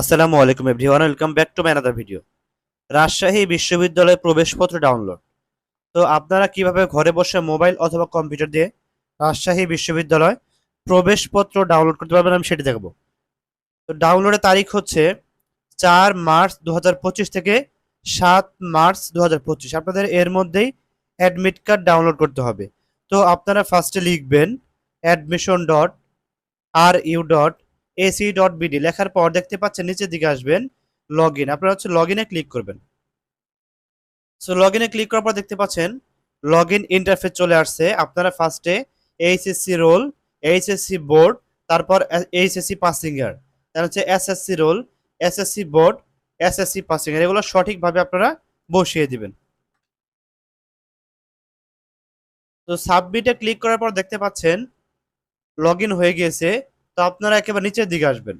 আসসালামু আলাইকুম everyone, welcome back to my another video. Rajshahi বিশ্ববিদ্যালয়ের প্রবেশপত্র ডাউনলোড। তো আপনারা কীভাবে ঘরে বসে মোবাইল অথবা কম্পিউটার দিয়ে রাজশাহী বিশ্ববিদ্যালয় প্রবেশপত্র ডাউনলোড করতে পারবেন, আমি সেটি দেখাবো। তো ডাউনলোডের তারিখ হচ্ছে চার মার্চ দু হাজার পঁচিশ থেকে সাত মার্চ দু হাজার পঁচিশ। আপনাদের এর মধ্যেই অ্যাডমিট কার্ড ডাউনলোড করতে হবে। তো আপনারা ফার্স্টে লিখবেন admission dot R U dot AC dot BD লেখার পর দেখতে পাচ্ছেন নিচের দিকে আসবেন লগ ইন আপনারা হচ্ছে লগ ইনে ক্লিক করবেন। সো লগ ইনে ক্লিক করার পর দেখতে পাচ্ছেন লগ ইন ইন্টারফেস চলে আসছে। আপনারা ফার্স্টে এইচএসসি রোল এইচএসসি বোর্ড তারপর এইচএসসি পাসিং ইয়ার তার হচ্ছে SSC roll SSC board SSC passing year এগুলো সঠিকভাবে আপনারা বসিয়ে দিবেন। তো সাবমিটে ক্লিক করার পর দেখতে পাচ্ছেন লগ হয়ে গিয়েছে। তো আপনারা একেবারে নিচের দিকে আসবেন।